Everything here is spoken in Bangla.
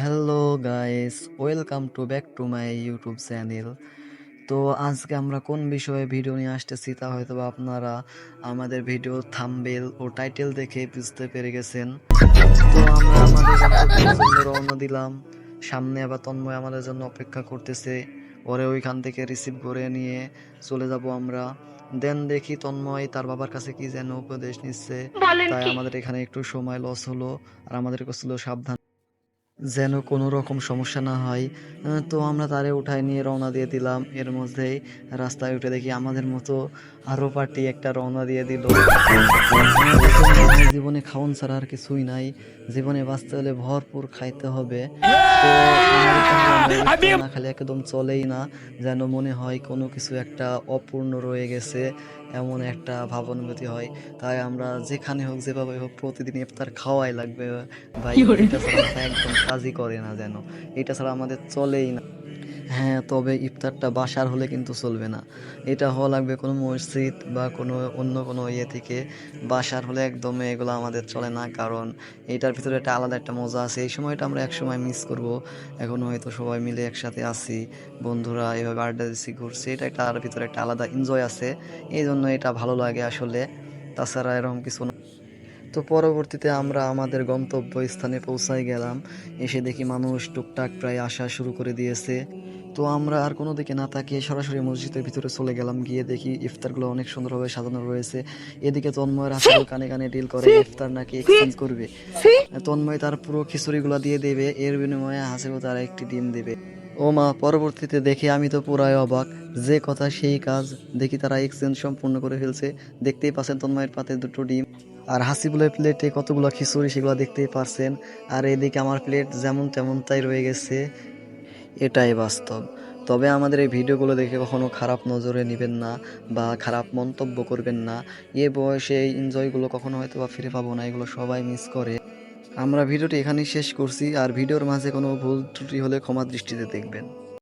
Hello guys welcome to back to my YouTube channel তো আজকে আমরা কোন বিষয়ে ভিডিও নিয়ে আসতেছি তা হয়তো আপনারা আমাদের ভিডিও থাম্বেল ও টাইটেল দেখে বুঝতে পেরে গেছেন। তো আমরা আমাদের রওনা দিলাম। সামনে আবার তন্ময় আমাদের জন্য অপেক্ষা করতেছে। ওরে ওইখান থেকে রিসিভ করে নিয়ে চলে যাব আমরা। দেন দেখি তন্ময় তার বাবার কাছে কি যেন উপদেশ নিচ্ছে। তাই আমাদের এখানে একটু সময় লস হলো আর আমাদের ছিল সাবধান। যেন কোনো রকম সমস্যা না হয়। তো আমরা তারে উঠায় নিয়ে রওনা দিয়ে দিলাম। এর মধ্যেই রাস্তায় উঠে দেখি আমাদের মতো আরও পার্টি একটা রওনা দিয়ে দিল। জীবনে খাওন ছাড়া আর কিছুই নাই। জীবনে বাঁচতে হলে ভরপুর খাইতে হবে। খালি একদম চলেই না। যেন মনে হয় কোনো কিছু একটা অপূর্ণ রয়ে গেছে। এমন একটা ভাবানুভূতি হয়। তাই আমরা যেখানে হোক যেভাবে হোক প্রতিদিন ইফতার খাওয়াই লাগবে। ভাই এটা ছাড়া একদম কাজই করে না যেন। এটা ছাড়া আমাদের চলেই না। হ্যাঁ তবে ইফতারটা বাসার হলে কিন্তু চলবে না। এটা হওয়া লাগবে কোনো মসজিদ বা কোনো অন্য কোনো ইয়ে থেকে। বাসার হলে একদম এগুলো আমাদের চলে না, কারণ এটার ভিতরে একটা আলাদা একটা মজা আছে। এই সময়টা আমরা একসময় মিস করব। এখন হয়তো সবাই মিলে একসাথে আছি, বন্ধুরা এভাবে আড্ডা দিচ্ছি ঘুরছি। এটা একটা তার ভিতরে একটা আলাদা এনজয় আছে। এই জন্য এটা ভালো লাগে আসলে। তাছাড়া এরকম কিছু তো পরবর্তীতে আমরা আমাদের গন্তব্য স্থানে পৌঁছায় গেলাম। এসে দেখি মানুষ টুকটাক প্রায় আসা শুরু করে দিয়েছে। তো আমরা আর কোনো দিকে না তাকিয়ে সরাসরি মসজিদের ভিতরে চলে গেলাম। গিয়ে দেখি ইফতারগুলো অনেক সুন্দরভাবে সাজানো রয়েছে। এদিকে তন্ময়ের হাতে কানে কানে ডিল করে ইফতার নাকি এক্সচেঞ্জ করবে। তন্ময় তার পুরো খিচুড়িগুলো দিয়ে দেবে। এর বিনিময়ে হাসিবও তার একটি ডিম দেবে। ও মা পরবর্তীতে দেখে আমি তো পুরাই অবাক। যে কথা সেই কাজ দেখি তারা এক্সচেঞ্জ সম্পূর্ণ করে ফেলছে। দেখতেই পাচ্ছেন তন্ময়ের পাতে দুটো ডিম। আর হাসিবুলের প্লেটে কতগুলো খিচুড়ি সেগুলো দেখতেই পারছেন। আর এদিকে আমার প্লেট যেমন তেমন তাই রয়ে গেছে। এটাই বাস্তব। তবে আমাদের এই ভিডিওগুলো দেখে কখনো খারাপ নজরে নেবেন না বা খারাপ মন্তব্য করবেন না। এ বয়সে এই এনজয়গুলো কখনো হয়তো বা ফিরে পাবো না, এগুলো সবাই মিস করে। আমরা ভিডিওটি এখানেই শেষ করছি। আর ভিডিওর মাঝে কোনো ভুল ত্রুটি হলে ক্ষমা দৃষ্টিতে দেখবেন।